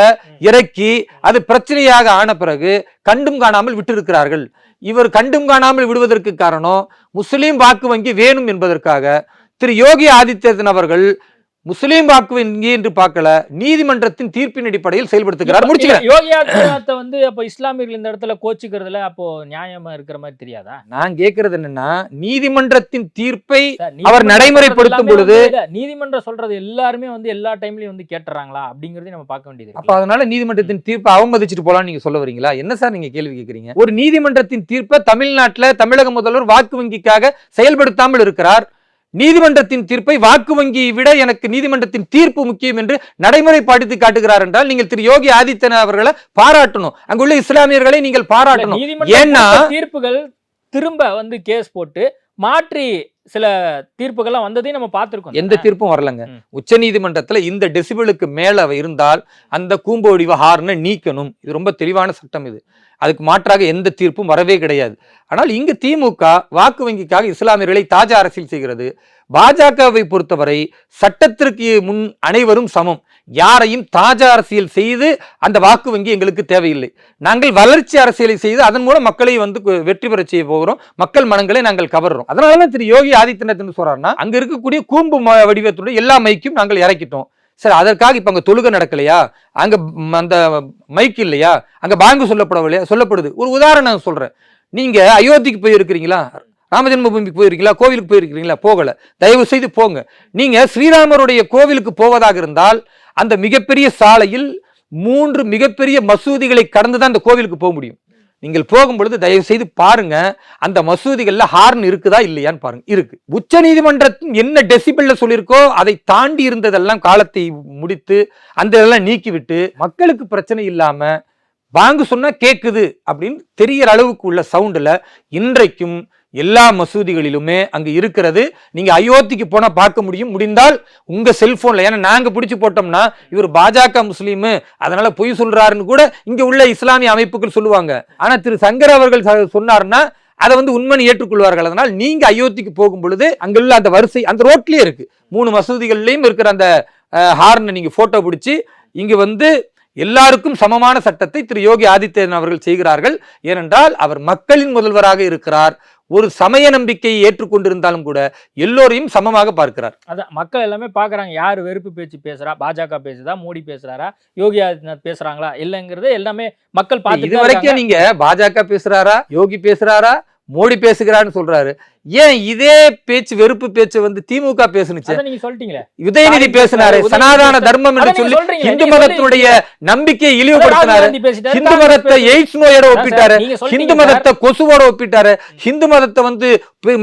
Speaker 5: இறக்கி அது பிரச்சனையாக ஆன பிறகு கண்டும் காணாமல் விட்டிருக்கிறார்கள். இவர் கண்டும் காணாமல் விடுவதற்கு காரணம் முஸ்லீம் வாக்கு வங்கி வேணும் என்பதற்காக திரு யோகி ஆதித்யநாத் அவர்கள் முஸ்லீம் வாக்கு வங்கி என்று பார்க்கல நீதிமன்றத்தின் தீர்ப்பின் அடிப்படையில் செயல்படுத்துகிறார். முடிச்சுக்கிறேன்
Speaker 4: யோகி ஆதித்யநாத்தை வந்து அப்போ இஸ்லாமியர்கள் இந்த இடத்துல கோச்சிக்கிறதுல அப்போ நியாயமா இருக்கிற மாதிரி தெரியாதா?
Speaker 5: நான் கேட்கறது என்னன்னா நீதிமன்றத்தின் தீர்ப்பை அவர் நடைமுறைப்படுத்தும் பொழுது-
Speaker 4: நீதிமன்றம் சொல்றது எல்லாருமே வந்து எல்லா டைம்லயும் வந்து கேட்டுறாங்களா அப்படிங்கறதையும் நம்ம பார்க்க வேண்டியது
Speaker 5: அப்ப. அதனால நீதிமன்றத்தின் தீர்ப்பை அவமதிச்சுட்டு போலாம் நீங்க சொல்ல வரீங்களா? என்ன சார் நீங்க கேள்வி கேட்கறீங்க ஒரு நீதிமன்றத்தின் தீர்ப்பை தமிழ்நாட்டுல தமிழக முதல்வர் வாக்கு வங்கிக்காக செயல்படுத்தாமல் இருக்கிறார். நீதிமன்றத்தின் தீர்ப்பை வாக்கு வங்கியை விட எனக்கு நீதிமன்றத்தின் தீர்ப்பு முக்கியம் என்று நடைமுறைப்படுத்தி காட்டுகிறார் என்றால் நீங்கள் திரு யோகி ஆதித்யநாத் அவர்களை பாராட்டணும். அங்குள்ள இஸ்லாமியர்களை நீங்கள் பாராட்டணும். ஏன்னா
Speaker 4: தீர்ப்புகள் திரும்ப வந்து கேஸ் போட்டு மாற்றி சில தீர்ப்புகள்லாம் வந்ததையும் நம்ம பார்த்திருக்கோம்.
Speaker 5: எந்த தீர்ப்பும் வரலங்க. உச்ச நீதிமன்றத்துல இந்த டெசிபிளுக்கு மேல இருந்தால் அந்த கூம்பு வடிவ ஹார்னை நீக்கணும். இது ரொம்ப தெளிவான சட்டம் இது. அதுக்கு மாற்றாக எந்த தீர்ப்பும் வரவே கிடையாது. ஆனால் இங்கு திமுக வாக்கு வங்கிக்காக இஸ்லாமியர்களை தாஜா அரசியல் செய்கிறது. பாஜகவை பொறுத்தவரை சட்டத்திற்கு முன் அனைவரும் சமம். யாரையும் தாஜா அரசியல் செய்து அந்த வாக்கு வங்கி எங்களுக்கு தேவையில்லை. நாங்கள் வளர்ச்சி அரசியலை செய்து அதன் மூலம் மக்களை வந்து வெற்றி பெற செய்ய போகிறோம். மக்கள் மனங்களை நாங்கள் கவர்றோம். அதனால தான் திரு யோகி ஆதித்யநாத் சொல்றாருன்னா அங்க இருக்கக்கூடிய கூம்பு ம- வடிவத்துடைய எல்லா மைக்கும் நாங்கள் இறக்கிட்டோம். சரி அதற்காக இப்ப அங்க தொழுகை நடக்கலையா? அங்க அந்த மைக் இல்லையா? அங்க பாங்கு சொல்லப்படவில்லையா? சொல்லப்படுது. ஒரு உதாரணம் சொல்றேன். நீங்க அயோத்திக்கு போயிருக்கிறீங்களா? ராமஜென்மபூமிக்கு போயிருக்கீங்களா கோவிலுக்கு போயிருக்கிறீங்களா? போகல. தயவு செய்து போங்க. நீங்க ஸ்ரீராமருடைய கோவிலுக்கு போவதாக இருந்தால் அந்த மிகப்பெரிய சாலையில் மூன்று மிகப்பெரிய மசூதிகளை கடந்து தான் அந்த கோவிலுக்கு போக முடியும். நீங்கள் போகும்பொழுது தயவு செய்து பாருங்க அந்த மசூதிகளில் ஹார்ன் இருக்குதா இல்லையான்னு பாருங்க. இருக்கு. உச்ச நீதிமன்றத்தின் என்ன டெசிபிள்ல சொல்லியிருக்கோ அதை தாண்டி இருந்ததெல்லாம் காலத்தை முடித்து அந்த இதெல்லாம் நீக்கிவிட்டு மக்களுக்கு பிரச்சனை இல்லாம வாங்க சொன்னா கேட்குது அப்படின்னு தெரியற அளவுக்கு உள்ள சவுண்டில் இன்றைக்கும் எல்லா மசூதிகளிலுமே அங்கே இருக்கிறது. நீங்க அயோத்திக்கு போனால் பார்க்க முடியும். முடிந்தால் உங்க செல்போன்ல ஏன்னா நாங்க பிடிச்சு போட்டோம்னா இவர் பாஜக முஸ்லீமு அதனால பொய் சொல்றாருன்னு கூட இங்க உள்ள இஸ்லாமிய அமைப்புகள் சொல்லுவாங்க. ஆனா திரு சங்கர் அவர்கள் சொன்னார்னா அதை வந்து உண்மையை ஏற்றுக்கொள்வார்கள். அதனால் நீங்க அயோத்திக்கு போகும் பொழுது அங்குள்ள அந்த வரிசை அந்த ரோட்லயே இருக்கு. மூணு மசூதிகள்லையும் இருக்கிற அந்த ஹார்னை நீங்க போட்டோ பிடிச்சி இங்க வந்து எல்லாருக்கும் சமமான சட்டத்தை திரு யோகி ஆதித்யநாத் அவர்கள் செய்கிறார்கள். ஏனென்றால் அவர் மக்களின் முதல்வராக இருக்கிறார். ஒரு சமய நம்பிக்கையை ஏற்றுக்கொண்டிருந்தாலும் கூட எல்லோரையும் சமமாக பார்க்கிறார்.
Speaker 4: அதான் மக்கள் எல்லாமே பாக்குறாங்க யார் வெறுப்பு பேச்சு பேசுறா? பாஜக பேசுதா? மோடி பேசுறாரா? யோகி ஆதித்யநாத் பேசுறாங்களா? இல்லைங்கிறது எல்லாமே மக்கள்
Speaker 5: இது
Speaker 4: பார்த்து
Speaker 5: வரைக்கும் நீங்க பாஜக பேசுறாரா? யோகி பேசுறாரா? மோடி பேசுகிறான்னு சொல்றாரு. ஏன் இதே பேச்சு வெறுப்பு பேச்சு வந்து திமுக பேசுனுச்சு? உதயநிதி பேசினாரு. சனாதன தர்மம் என்று சொல்லி இந்து மதத்தினுடைய நம்பிக்கையை இழிவுபடுத்தினாரு.
Speaker 4: காங்கிரஸ்
Speaker 5: மதத்தை. எய்ட்ஸ் நோயோட ஒப்பிட்டாரு. ஹிந்து மதத்தை கொசுவோட ஒப்பிட்டாரு. ஹிந்து மதத்தை வந்து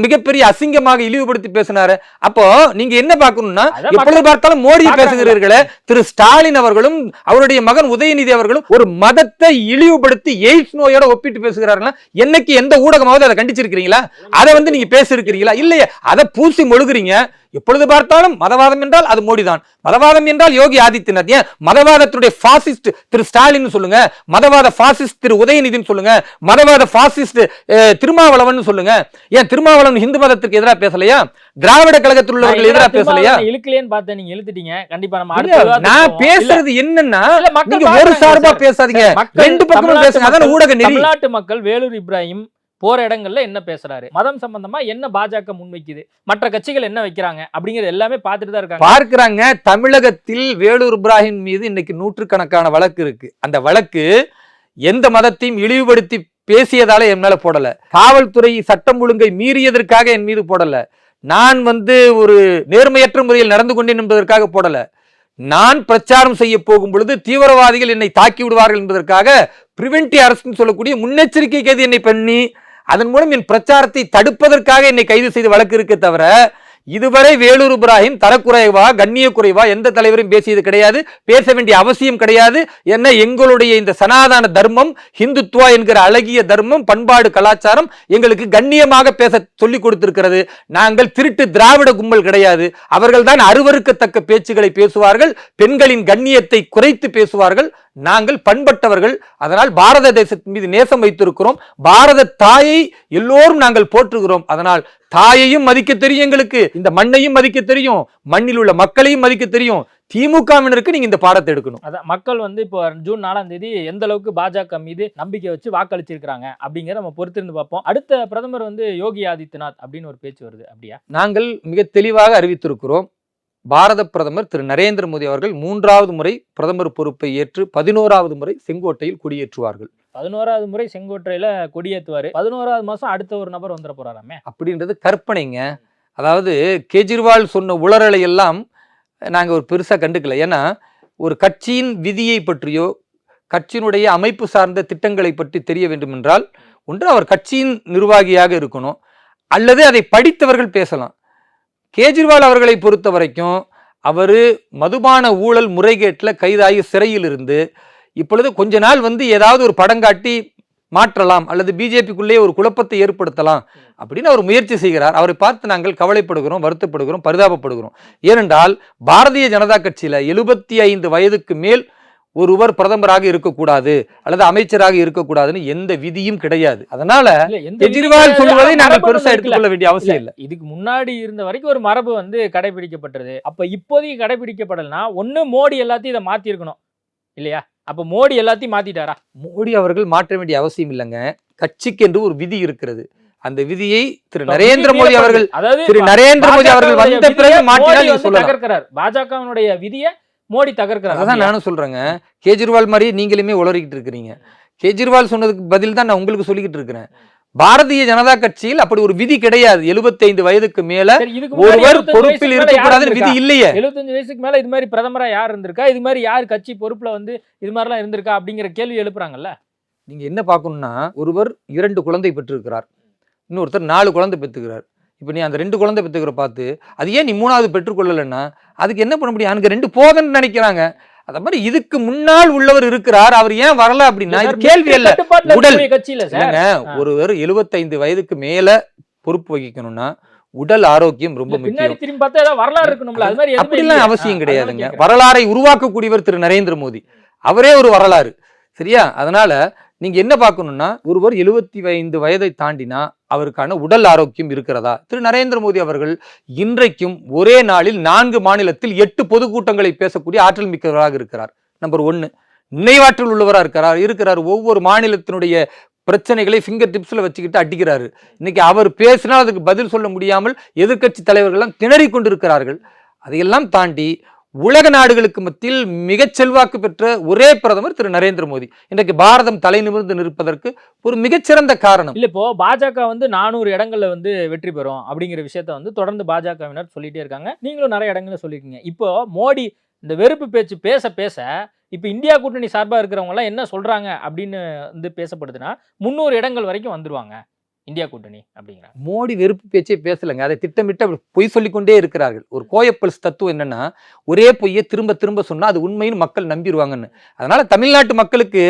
Speaker 5: மிகப்பெரிய அசிங்கமாக இழிவுபடுத்தி பேசினாரு. அப்போ நீங்க என்ன பார்க்கணும்னா
Speaker 4: அதான்
Speaker 5: எப்பொழுது பார்த்தாலும் மோடி. பேசுகிறீர்களே திரு ஸ்டாலின் அவர்களும் அவருடைய மகன் உதயநிதி அவர்களும் ஒரு மதத்தை இழிவுபடுத்தி எய்ட்ஸ் நோயோட ஒப்பிட்டு பேசுகிறார்களா? என்னைக்கு எந்த ஊடகமாவது அதை கண்டிச்சிருக்கிறீங்களா? அதை வந்து நீங்க பேசியிருக்கிறீங்களா? இல்லையே. அதை பூசி மொழுகுறீங்க. எப்பொழுது பார்த்தாலும் மதவாதம் என்றால் அது மோடி தான் மதவாதம் என்றால் யோகி ஆதித்யநாத். ஏன்? மதவாதத்துடைய பாசிஸ்ட் திரு ஸ்டாலின் சொல்லுங்க. மதவாத பாசிஸ்ட் திரு உதயநிதினு சொல்லுங்க. மதவாத பாசிஸ்ட் திருமாவளவன் சொல்லுங்க. ஏன் திருமாவளவன் இந்து மதத்திற்கு எதிராக பேசலையா? திராவிட கழகத்தில் உள்ளவர்கள் எதிராக பேசலையா?
Speaker 4: இழுக்கலையேன்னு பார்த்தேன். நீங்க இழுத்துட்டீங்க. கண்டிப்பா நம்ம
Speaker 5: நான். பேசுறது என்னன்னா நீங்க ஒரு சார்பா
Speaker 4: சார்.
Speaker 5: பேசாதீங்க. ரெண்டு பக்கமும் பேசுங்க. அதான ஊடக நெறி.
Speaker 4: தமிழ்நாட்டு மக்கள் வேலூர் இப்ராஹிம் போற இடங்கள்ல என்ன பேசுறாரு? மதம் சம்பந்தமா என்ன பாஜக முன்வைக்குது? மற்ற கட்சிகள் என்ன வைக்கிறாங்க? அப்படிங்கறது எல்லாமே பார்த்துட்டு தான் இருக்காங்க.
Speaker 5: பார்க்கிறாங்க. தமிழகத்தில் வேலூர் இப்ராஹிம் மீது இன்னைக்கு நூற்றுக்கணக்கான வழக்கு இருக்கு. அந்த வழக்கு எந்த மதத்தையும் இழிவுபடுத்தி பேசியதால என் மேல போடல. காவல்துறை சட்டம் ஒழுங்கை மீறியதற்காக என் மீது போடல. நான் வந்து ஒரு நேர்மையற்ற முறையில் நடந்து கொண்டேன் என்பதற்காக போடல. நான் பிரச்சாரம் செய்ய போகும் பொழுது தீவிரவாதிகள் என்னை தாக்கி விடுவார்கள் என்பதற்காக பிரிவென்டி அரசுன்னு சொல்லக்கூடிய முன்னெச்சரிக்கை கைது என்னை பண்ணி அதன் மூலம் என் பிரச்சாரத்தை தடுப்பதற்காக என்னை கைது செய்து வழக்கு இருக்கே தவிர இதுவரை வேலூர் இப்ராஹிம் தரக்குறைவா கண்ணிய குறைவா எந்த தலைவரும் பேசியது கிடையாது. பேச வேண்டிய அவசியம் கிடையாது. என்ன எங்களுடைய இந்த சனாதன தர்மம் ஹிந்துத்துவா என்கிற அழகிய தர்மம் பண்பாடு கலாச்சாரம் எங்களுக்கு கண்ணியமாக பேச சொல்லிக் கொடுத்திருக்கிறது. நாங்கள் திருட்டு திராவிட கும்பல் கிடையாது. அவர்கள் தான் அருவருக்கத்தக்க பேச்சுகளை பேசுவார்கள் பெண்களின் கண்ணியத்தை குறைத்து பேசுவார்கள். நாங்கள் பண்பட்டவர்கள். அதனால் பாரத தேசத்தின் மீது நேசம் வைத்திருக்கிறோம். பாரத தாயை எல்லோரும் நாங்கள் போற்றுகிறோம். அதனால் தாயையும் மதிக்க தெரியும் எங்களுக்கு. இந்த மண்ணையும் மதிக்க தெரியும். மண்ணில் உள்ள மக்களையும் மதிக்க தெரியும். திமுகவினருக்கு நீங்க இந்த பாடத்தை எடுக்கணும்.
Speaker 4: அதான் மக்கள் வந்து இப்போ ஜூன் நாலாம் தேதி எந்த அளவுக்கு பாஜக மீது நம்பிக்கை வச்சு வாக்களிச்சிருக்காங்க அப்படிங்கிற நம்ம பொறுத்திருந்து பார்ப்போம். அடுத்த பிரதமர் வந்து யோகி ஆதித்யநாத் அப்படின்னு ஒரு பேச்சு வருது. அப்படியா?
Speaker 5: நாங்கள் மிக தெளிவாக அறிவித்திருக்கிறோம். பாரத பிரதமர் திரு நரேந்திர மோடி அவர்கள் மூன்றாவது முறை பிரதமர் பொறுப்பை ஏற்று பதினோராவது முறை செங்கோட்டையில் குடியேற்றுவார்கள்.
Speaker 4: பதினோராவது முறை செங்கோட்டையில கொடியேற்றுவாரு பதினோராவது மாசம் அடுத்த ஒரு நபர் வந்துட போறாராமே.
Speaker 5: அப்படின்றது கற்பனைங்க. அதாவது கெஜ்ரிவால் சொன்ன உளறலை எல்லாம் நாங்கள் ஒரு பெருசாக கண்டுக்கல. ஏன்னா ஒரு கட்சியின் விதியை பற்றியோ கட்சியினுடைய அமைப்பு சார்ந்த திட்டங்களை பற்றி தெரிய வேண்டும் என்றால் ஒன்று அவர் கட்சியின் நிர்வாகியாக இருக்கணும். அல்லது அதை படித்தவர்கள் பேசலாம். கேஜ்ரிவால் அவர்களை பொறுத்த வரைக்கும் அவர் மதுபான ஊழல் முறைகேட்டில் கைதாகி சிறையில் இருந்து இப்பொழுது கொஞ்ச நாள் வந்து ஏதாவது ஒரு படம் காட்டி மாற்றலாம் அல்லது பிஜேபிக்குள்ளே ஒரு குழப்பத்தை ஏற்படுத்தலாம் அப்படின்னு அவர் முயற்சி செய்கிறார். அவரை பார்த்து நாங்கள் கவலைப்படுகிறோம் வருத்தப்படுகிறோம் பரிதாபப்படுகிறோம். ஏனென்றால் பாரதிய ஜனதா கட்சியில எழுபத்தி ஐந்து வயதுக்கு மேல் ஒருவர் பிரதமராக இருக்கக்கூடாது அல்லது அமைச்சராக இருக்கக்கூடாதுன்னு எந்த விதியும் கிடையாது. அதனால கெஜ்ரிவால் சொல்வதை. நாங்கள் பெருசா எடுத்துக்கொள்ள வேண்டிய அவசியம் இல்லை
Speaker 4: இதுக்கு முன்னாடி இருந்த வரைக்கும் ஒரு மரபு வந்து கடைபிடிக்கப்பட்டது. அப்ப இப்போதைக்கு கடைபிடிக்கப்படலைன்னா ஒண்ணு மோடி எல்லாத்தையும் இதை மாத்தி இருக்கணும் இல்லையா? அப்ப மோடி எல்லாத்தையும் மாத்திட்டாரா?
Speaker 5: மோடி அவர்கள் மாற்ற வேண்டிய அவசியம் இல்லைங்க. கட்சிக்கு என்று ஒரு விதி இருக்கிறது. அந்த விதியை திரு நரேந்திர மோடி. அவர்கள்
Speaker 4: அதாவது
Speaker 5: திரு நரேந்திர மோடி அவர்கள் வந்த பிறகு மாற்றினால்
Speaker 4: தகர்க்கிறார். பாஜகவினுடைய விதியை மோடி தகர்க்கிறார்.
Speaker 5: அதான்? நானும் சொல்றேங்க. கேஜ்ரிவால் மாதிரியே நீங்களுமே உளறிக்கிட்டு இருக்கிறீங்க. கேஜ்ரிவால் சொன்னதுக்கு பதில் தான் நான் உங்களுக்கு சொல்லிக்கிட்டு இருக்கிறேன். பாரதிய ஜனதா கட்சியில் அப்படி ஒரு விதி கிடையாது. 75 வயதுக்கு மேல ஒருவர்
Speaker 4: 75
Speaker 5: பொறுப்பில் இருக்கக்கூடாதுன்னு விதி? இல்லையே.
Speaker 4: 75 வயசுக்கு மேல இது மாதிரி பிரதமரா யார் இருந்திருக்கா? இது மாதிரி யார் கட்சி பொறுப்புல வந்து இது மாதிரிலாம் இருந்திருக்கா? அப்படிங்கிற கேள்வி எழுப்புறாங்கல்ல.
Speaker 5: நீங்க என்ன பார்க்கணும்னா ஒருவர் இரண்டு குழந்தை பெற்றிருக்கிறார். இன்னொருத்தர் நாலு குழந்தை பெற்றுக்கிறார். இப்போ நீ அந்த ரெண்டு குழந்தை பெற்றுக்கிற பார்த்து அது ஏன் நீ மூணாவது பெற்றுக்கொள்ளலைன்னா அதுக்கு என்ன பண்ண முடியும்? எனக்கு ரெண்டு போதுன்னு நினைக்கிறாங்க. அத மாதிரி இதுக்கு முன்னால் உள்ளவர் இருக்கிறார். அவர் ஏன் வரல அப்படின்னா இது கேள்வி அல்ல. உடல்.
Speaker 4: இல்ல சார்.
Speaker 5: இல்லைங்க ஒருவர் 75 வயதுக்கு மேல பொறுப்பு வகிக்கணும்னா உடல் ஆரோக்கியம் ரொம்ப முக்கியம்.
Speaker 4: வரலாறு இருக்கணும்ல அது மாதிரி எதுவுமே
Speaker 5: அப்படிலாம்? அவசியம் கிடையாதுங்க. வரலாறை உருவாக்கக்கூடியவர் திரு. நரேந்திர மோடி. அவரே ஒரு வரலாறு. சரியா? அதனால நீங்கள் என்ன பார்க்கணும்னா ஒருவர் எழுபத்தி ஐந்து வயதை தாண்டினா அவருக்கான உடல் ஆரோக்கியம் இருக்கிறதா? திரு. நரேந்திர மோடி அவர்கள் இன்றைக்கும் ஒரே நாளில் நான்கு மாநிலத்தில் எட்டு பொதுக்கூட்டங்களை பேசக்கூடிய ஆற்றல் மிக்கவராக இருக்கிறார். நம்பர் ஒன்று நினைவாற்றல் உள்ளவராக இருக்கிறார். இருக்கிறார் ஒவ்வொரு மாநிலத்தினுடைய பிரச்சனைகளை ஃபிங்கர் டிப்ஸில் வச்சுக்கிட்டு அடிக்கிறாரு. இன்னைக்கு அவர் பேசினால் அதுக்கு பதில் சொல்ல முடியாமல் எதிர்க்கட்சி தலைவர்கள்லாம் திணறி கொண்டிருக்கிறார்கள். அதையெல்லாம் தாண்டி உலக நாடுகளுக்கு மத்தியில் மிகச் செல்வாக்கு பெற்ற ஒரே பிரதமர் திரு நரேந்திர மோடி. இன்றைக்கு பாரதம் தலை நிமிர்ந்து நிற்பதற்கு ஒரு மிகச்சிறந்த காரணம்.
Speaker 4: இல்ல இப்போ பாஜக வந்து நானூறு இடங்கள்ல வந்து வெற்றி பெறும் அப்படிங்கிற விஷயத்த வந்து தொடர்ந்து பாஜகவினர் சொல்லிட்டே இருக்காங்க. நீங்களும் நிறைய இடங்கள்ல சொல்லியிருக்கீங்க இப்போ மோடி இந்த வெறுப்பு பேச்சு பேச பேச இப்போ இந்தியா கூட்டணி சார்பாக இருக்கிறவங்க எல்லாம் என்ன சொல்றாங்க அப்படின்னு வந்து பேசப்படுதுன்னா முந்நூறு இடங்கள் வரைக்கும் வந்துருவாங்க. இந்தியா கூட்டணி அப்படிங்கிறாங்க.
Speaker 5: மோடி வெறுப்பு பேச்சே பேசலைங்க. அதை திட்டமிட்டு அப்படி பொய் சொல்லிக்கொண்டே இருக்கிறார்கள். ஒரு கோயப்பல்ஸ் தத்துவம் என்னன்னா ஒரே பொய்யை திரும்ப திரும்ப சொன்னா அது உண்மைன்னு மக்கள் நம்பிடுவாங்கன்னு அதனால தமிழ்நாட்டு மக்களுக்கு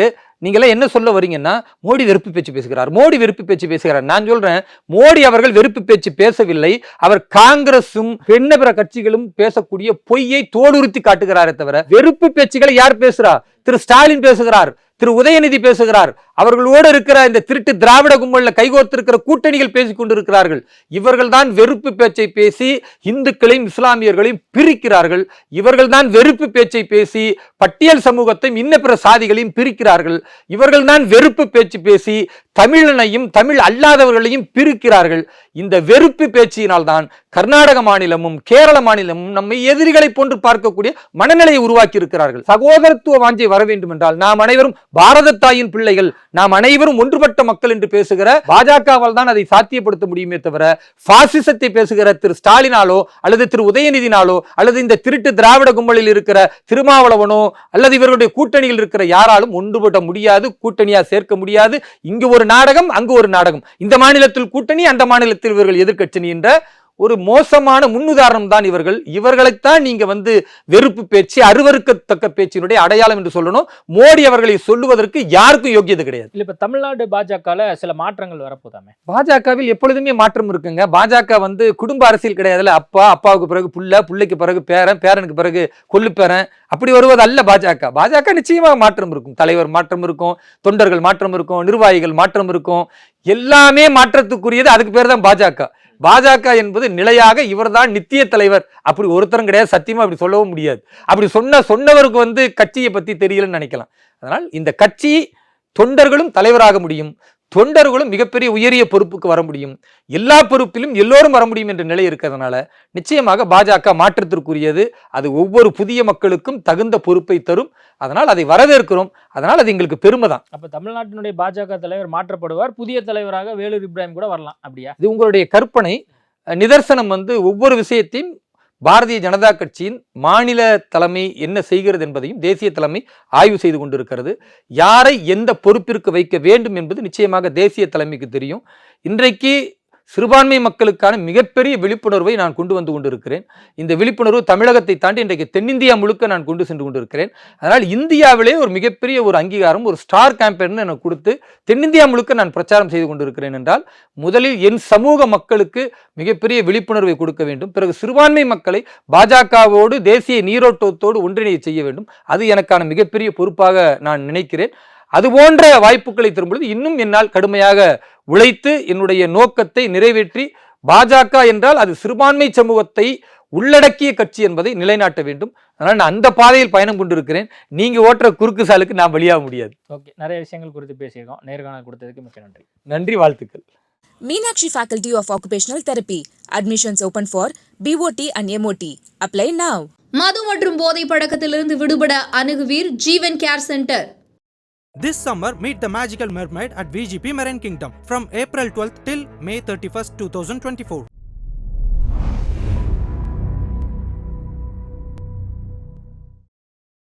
Speaker 5: நீங்களாம் என்ன சொல்ல வரீங்கன்னா மோடி வெறுப்பு பேச்சு பேசுகிறார் மோடி வெறுப்பு பேச்சு பேசுகிறார். நான் சொல்றேன் மோடி அவர்கள் வெறுப்பு பேச்சு பேசவில்லை. அவர் காங்கிரஸும் பெண்ண பிற கட்சிகளும் பேசக்கூடிய பொய்யை தோலுறுத்தி காட்டுகிறாரே தவிர வெறுப்பு பேச்சுகளை யார் பேசுறா? திரு ஸ்டாலின் பேசுகிறார் திரு உதயநிதி பேசுகிறார் அவர்களோடு இருக்கிற இந்த திருட்டு திராவிட கும்பலில் கைகோர்த்து இருக்கிற கூட்டணிகள் பேசிக் கொண்டிருக்கிறார்கள். இவர்கள் தான் வெறுப்பு பேச்சை பேசி இந்துக்களையும் இஸ்லாமியர்களையும் பிரிக்கிறார்கள். இவர்கள் தான் வெறுப்பு பேச்சை பேசி பட்டியல் சமூகத்தையும் இன்ன பிற சாதிகளையும் பிரிக்கிறார்கள். இவர்கள் தான் வெறுப்பு பேச்சு பேசி தமிழனையும் தமிழ் அல்லாதவர்களையும் பிரிக்கிறார்கள். இந்த வெறுப்பு பேச்சினால் தான் கர்நாடக மாநிலமும் கேரள மாநிலமும் நம்மை எதிரிகளை போன்று பார்க்கக்கூடிய மனநிலையை உருவாக்கி இருக்கிறார்கள் சகோதரத்துவ வாஞ்சை வர வேண்டும் என்றால் நாம் அனைவரும் பாரத தாயின் பிள்ளைகள் நாம் அனைவரும் ஒன்றுபட்ட மக்கள் என்று பேசுகிற பாஜகவால் தான் அதை சாத்தியப்படுத்த முடியுமே தவிர பாசிசத்தை பேசுகிற திரு ஸ்டாலினாலோ அல்லது திரு உதயநிதினாலோ அல்லது இந்த திருட்டு திராவிட கும்பலில் இருக்கிற திருமாவளவனோ அல்லது இவர்களுடைய கூட்டணியில் இருக்கிற யாராலும் ஒன்றுபட முடியாது கூட்டணியா சேர்க்க முடியாது. இங்கு ஒரு நாடகம் அங்கு ஒரு நாடகம். இந்த மாநிலத்தில் கூட்டணி அந்த மாநிலத்தில் இவர்கள் எதிர்கட்சி என்ற ஒரு மோசமான முன்னுதாரணம் தான் இவர்கள். இவர்களைத்தான் நீங்க வந்து வெறுப்பு பேச்சு அருவருக்கத்தக்க பேச்சினுடைய அடையாளம் என்று சொல்லணும். மோடி அவர்களை சொல்லுவதற்கு யாருக்கும் யோக்கியது கிடையாது.
Speaker 4: இல்ல இப்ப தமிழ்நாடு பாஜகல சில மாற்றங்கள் வரப்போதாமே?
Speaker 5: பாஜகவில் எப்பொழுதுமே மாற்றம் இருக்குங்க. பாஜக வந்து குடும்ப அரசியல் கிடையாதுல்ல. அப்பா அப்பாவுக்கு பிறகு புள்ள புள்ளைக்கு பிறகு பேரன் பேரனுக்கு பிறகு கொள்ளு பேரன் அப்படி வருவது அல்ல பாஜக. பாஜக நிச்சயமாக மாற்றம் இருக்கும். தலைவர் மாற்றம் இருக்கும் தொண்டர்கள் மாற்றம் இருக்கும் நிர்வாகிகள் மாற்றம் இருக்கும். எல்லாமே மாற்றத்துக்குரியது. அதுக்கு பேர் தான் பாஜக. பாஜக என்பது நிலையாக இவர்தான் நித்திய தலைவர். அப்படி ஒருத்தரும் கிடையாது சத்தியமா அப்படி சொல்லவும் முடியாது. அப்படி சொன்ன சொன்னவருக்கு வந்து கட்சியை பத்தி தெரியலன்னு நினைக்கலாம். அதனால் இந்த கட்சி தொண்டர்களும் தலைவராக முடியும். தொண்டர்களும் மிகப்பெரிய உயரிய பொறுப்புக்கு வர முடியும். எல்லா பொறுப்பிலும் எல்லோரும் வர முடியும் என்ற நிலை இருக்கிறதுனால நிச்சயமாக பாஜக மாற்றத்திற்குரியது. அது ஒவ்வொரு புதிய மக்களுக்கும் தகுந்த பொறுப்பை தரும். அதனால் அதை வரவேற்கிறோம். அதனால் அது எங்களுக்கு பெருமை தான்.
Speaker 4: அப்ப தமிழ்நாட்டினுடைய பாஜக தலைவர் மாற்றப்படுவார். புதிய தலைவராக வேலூர் இப்ராஹிம் கூட வரலாம் அப்படியா?
Speaker 5: இது உங்களுடைய கற்பனை. நிதர்சனம் வந்து ஒவ்வொரு விஷயத்தையும் பாரதிய ஜனதா கட்சியின் மாநில தலைமை என்ன செய்கிறது என்பதையும் தேசிய தலைமை ஆய்வு செய்து கொண்டிருக்கிறது. யாரை எந்த பொறுப்பிற்கு வைக்க வேண்டும் என்பது நிச்சயமாக தேசிய தலைமைக்கு தெரியும். இன்றைக்கு சிறுபான்மை மக்களுக்கான மிகப்பெரிய விழிப்புணர்வை நான் கொண்டு வந்து கொண்டிருக்கிறேன். இந்த விழிப்புணர்வு தமிழகத்தை தாண்டி இன்றைக்கு தென்னிந்தியா முழுக்க நான் கொண்டு சென்று கொண்டிருக்கிறேன். அதனால் இந்தியாவிலே ஒரு மிகப்பெரிய ஒரு அங்கீகாரம் ஒரு ஸ்டார் கேம்பெயின் எனக்கு கொடுத்து தென்னிந்தியா முழுக்க நான் பிரச்சாரம் செய்து கொண்டிருக்கிறேன் என்றால் முதலில் என் சமூக மக்களுக்கு மிகப்பெரிய விழிப்புணர்வை கொடுக்க வேண்டும். பிறகு சிறுபான்மை மக்களை பாஜகவோடு தேசிய நீரோட்டத்தோடு ஒன்றிணைய செய்ய வேண்டும். அது எனக்கான மிகப்பெரிய பொறுப்பாக நான் நினைக்கிறேன். அது போன்ற வாய்ப்புகளை தரும்பொழுது இன்னும் என்னால் கடுமையாக உழைத்து என்னுடைய நோக்கத்தை நிறைவேற்றி பாஜக என்றால் அது சிறுபான்மை சமூகத்தை உள்ளடக்கிய கட்சி என்பதை நிலைநாட்ட வேண்டும். அதனால் நான் அந்த பாதையில் பயணம் கொண்டிருக்கிறேன். நீங்க ஓட்டுற குறுக்கு சாலுக்கு நான் வெளியாக முடியாது.
Speaker 4: ஓகே. நிறைய விஷயங்கள் குறித்து பேசியிருக்கோம். நேர்காணல் கொடுத்ததுக்கு மிக்க நன்றி.
Speaker 5: நன்றி வாழ்த்துக்கள்.
Speaker 1: Meenakshi Faculty of Occupational Therapy. Admissions open for BOT and MOT. Apply now.
Speaker 2: மது மற்றும் போதை பழக்கத்திலிருந்து விடுபட அணுகுவீர் Jeevan care centre.
Speaker 3: This summer, meet the magical mermaid at VGP Marine Kingdom from April 12th till May 31st, 2024.